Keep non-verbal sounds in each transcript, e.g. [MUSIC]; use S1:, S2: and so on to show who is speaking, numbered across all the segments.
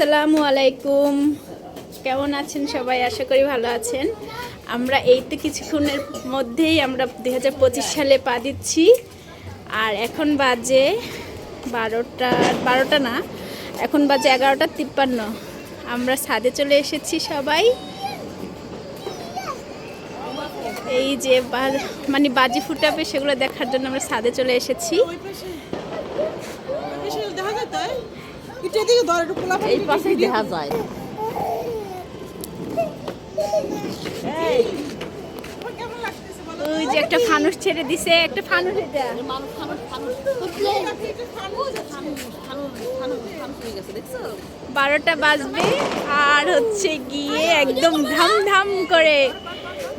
S1: আসসালামু আলাইকুম কেমন আছেন সবাই? আশা করি ভালো আছেন। আমরা এই তো কিছুক্ষণের মধ্যেই আমরা দুই হাজার পঁচিশ সালে পা দিচ্ছি। আর এখন বাজে বারোটা বারোটা না, এখন বাজে এগারোটা তিপ্পান্ন। আমরা ছাদে চলে এসেছি সবাই। এই যে মানে বাজি ফুটাবে সেগুলো দেখার জন্য আমরা ছাদে চলে এসেছি
S2: ওই পাশে ওই পাশে দেখা যায় তাই একটু এদিকে ধর একটু খোলা
S3: এই পাশেই দেখা যায়।
S2: তোমার কেমন লাগতেছে বলো?
S1: ওই যে একটা ফানুস ছেড়ে দিছে একটা ফানুস। এটা
S3: হয়ে
S1: বারোটা বাজবে আর হচ্ছে গিয়ে একদম ধাম ধাম করে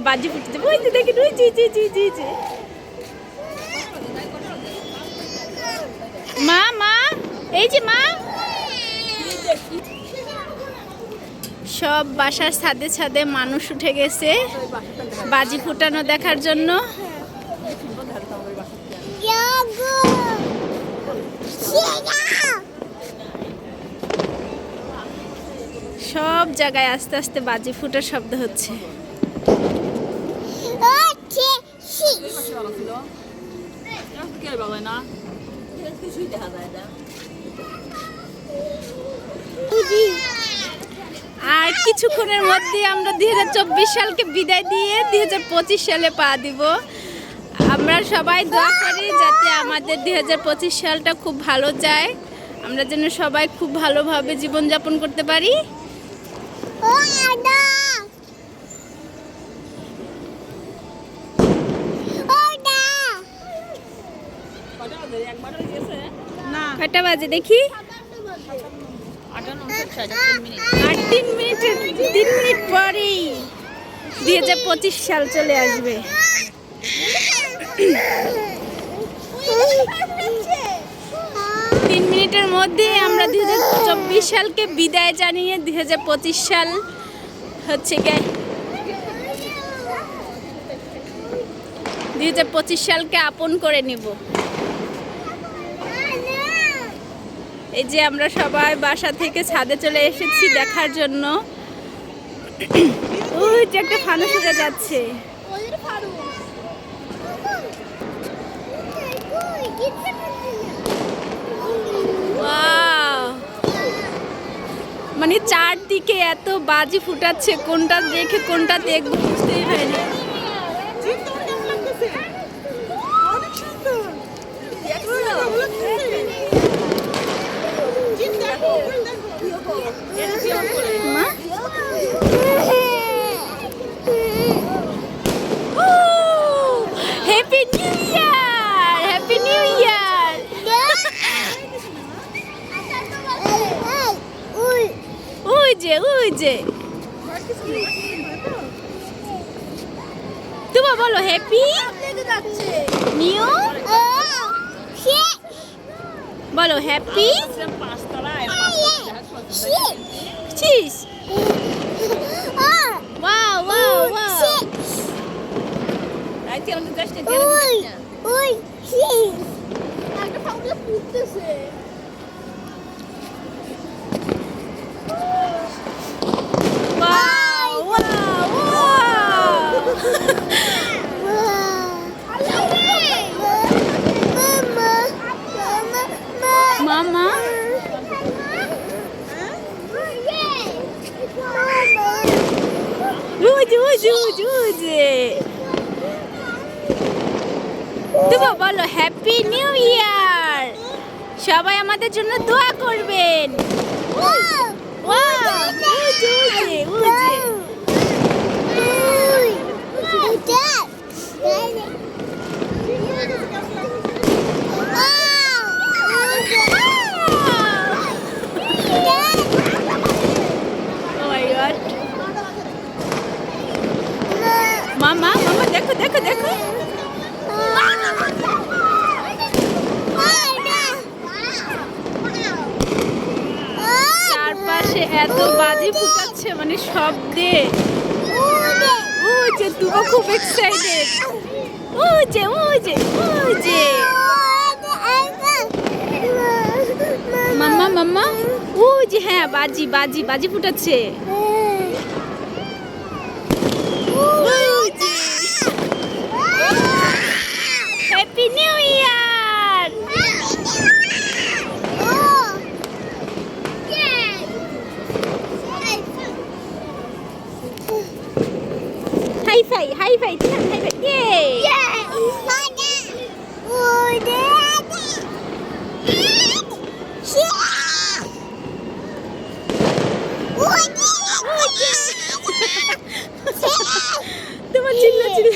S1: বাজি ফুটতে ওই যে দেখি ওই জি জি জি জি জি মা মা এই যে মা। সব বাসার ছাদে ছাদে মানুষ উঠে গেছে, বাজি ফুটানো দেখার জন্য। সব জায়গায় আস্তে আস্তে বাজি ফুটার শব্দ হচ্ছে।
S3: না।
S1: আর কিছুক্ষণের মধ্যে আমরা দুই হাজার চব্বিশ সালকে বিদায় দিয়ে দু হাজার পঁচিশ সালে পা দিব। আমরা সবাই দোয়া করি যাতে আমাদের দুই হাজার পঁচিশ সালটা খুব ভালো যায়। আমরা যেন সবাই খুব ভালোভাবে জীবনযাপন করতে পারি।
S3: কটা বাজে? একবার গেছে?
S2: না
S1: কয়টা বাজে দেখি
S3: আটান্ন উনষাট তিন মিনিট
S1: আর তিন মিনিট তিন মিনিট পরেই দুই হাজার পঁচিশ সাল চলে আসবে। তিন মিনিটের মধ্যে আমরা দুই হাজার চব্বিশ সালকে বিদায় জানিয়ে দুই হাজার পঁচিশ সাল হচ্ছে গে দুই হাজার পঁচিশ সালকে আপন করে নিব। এই যে আমরা সবাই বাসা থেকে ছাদে চলে এসেছি দেখার জন্য। [CLEARS THROAT] একটা ফানুস উড়ে যাচ্ছে! মানে চারদিকে এত বাজি ফুটাচ্ছে, কোনটা দেখে কোনটা দেখব বুঝতেই পারিনি।
S2: জিম তোমার কেমন লাগতেছে অনেক সুন্দর ভালো লাগতেছে জিম দেখো দেখো
S1: মা happy new year happy new year ওই যে ওই যে তোমা বলো হ্যাপি নিউ বলো হ্যাপি
S3: পাঁচতলায়
S1: চিজ ওয়াও ওয়াও ওয়াও
S3: রাইতে আমাদের দেশটা
S1: ওয়াও ওয়াও ওয়াও মামা ওই যে ওই যে ওই যে ওই যে তুমি বলো হ্যাপি নিউ ইয়ার সবাই আমাদের জন্য দোয়া করবেন। ও ওই যে ওই যে ওই যে Oh my god. মামা মামা দেখো দেখো দেখো চারপাশে এত বাজি ফুটাচ্ছে মানে শব্দে। ও যে তুমি খুব এক্সাইটেড ও যে ও যে ও যে। মাম্মা মাম্মা? ও যে হ্যাঁ বাজি বাজি বাজি ফুটাচ্ছে happy new year high five high five high five ইয়ে তোমার চিল্লা চিল্লা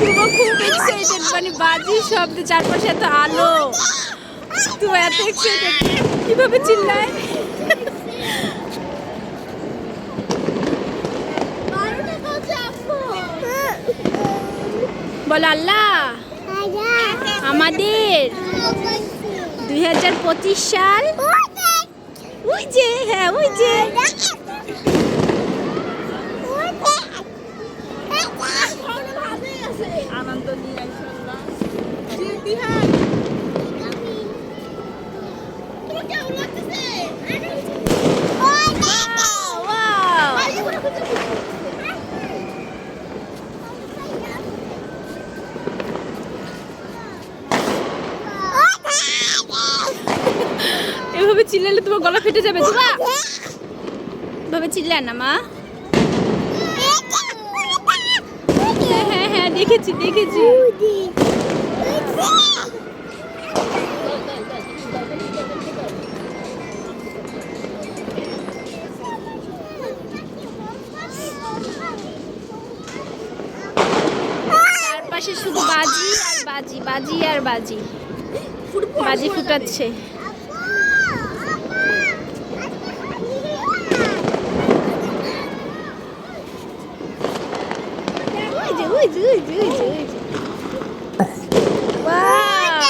S1: তোমার খুব এক্সাইটেড মানে বাজি শব্দ চারপাশে এত আলো। তুমি এত এক্সাইটেড কীভাবে চিল্লায়? বলো আল্লাহ, আমাদের দুই হাজার পঁচিশ সাল। ওই যে হ্যাঁ ওই যে।
S3: আনন্দ নিয়ে! [LAUGHS]
S1: এভাবে চিল্লালে তোমার গলা ফেটে যাবে দুবা এভাবে চিল্লা না মা। [LAUGHS] হ্যাঁ হ্যাঁ হ্যাঁ দেখেছি দেখেছি। চারপাশে শুধু বাজি আর বাজি বাজি আর বাজি। বাজি ফুটাচ্ছে। ওই যে ওই যে, ওই যে ওই যে ওই যে Wow!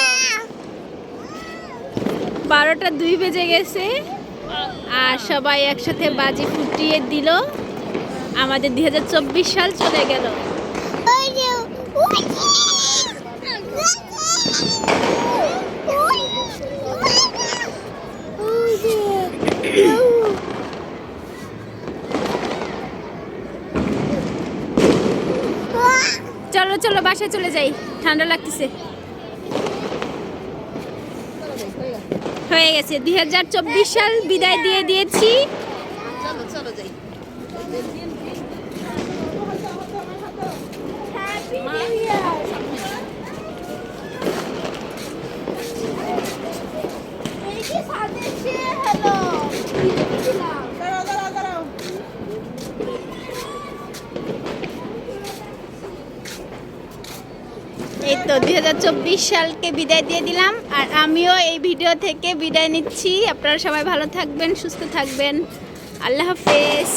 S1: বারোটা দুই বেজে গেছে আর সবাই একসাথে বাজি ফুটিয়ে দিল। আমাদের দুই হাজার চব্বিশ সাল চলে গেল। চলো চলো, বাসায় চলে যাই। ঠান্ডা লাগতেছে। হয়ে গেছে। দুই হাজার চব্বিশ সাল বিদায় দিয়ে দিয়েছি। এই তো দু হাজার চব্বিশ সালকে বিদায় দিয়ে দিলাম। আর আমিও এই ভিডিও থেকে বিদায় নিচ্ছি। আপনারা সবাই ভালো থাকবেন, সুস্থ থাকবেন। আল্লাহ হাফেজ।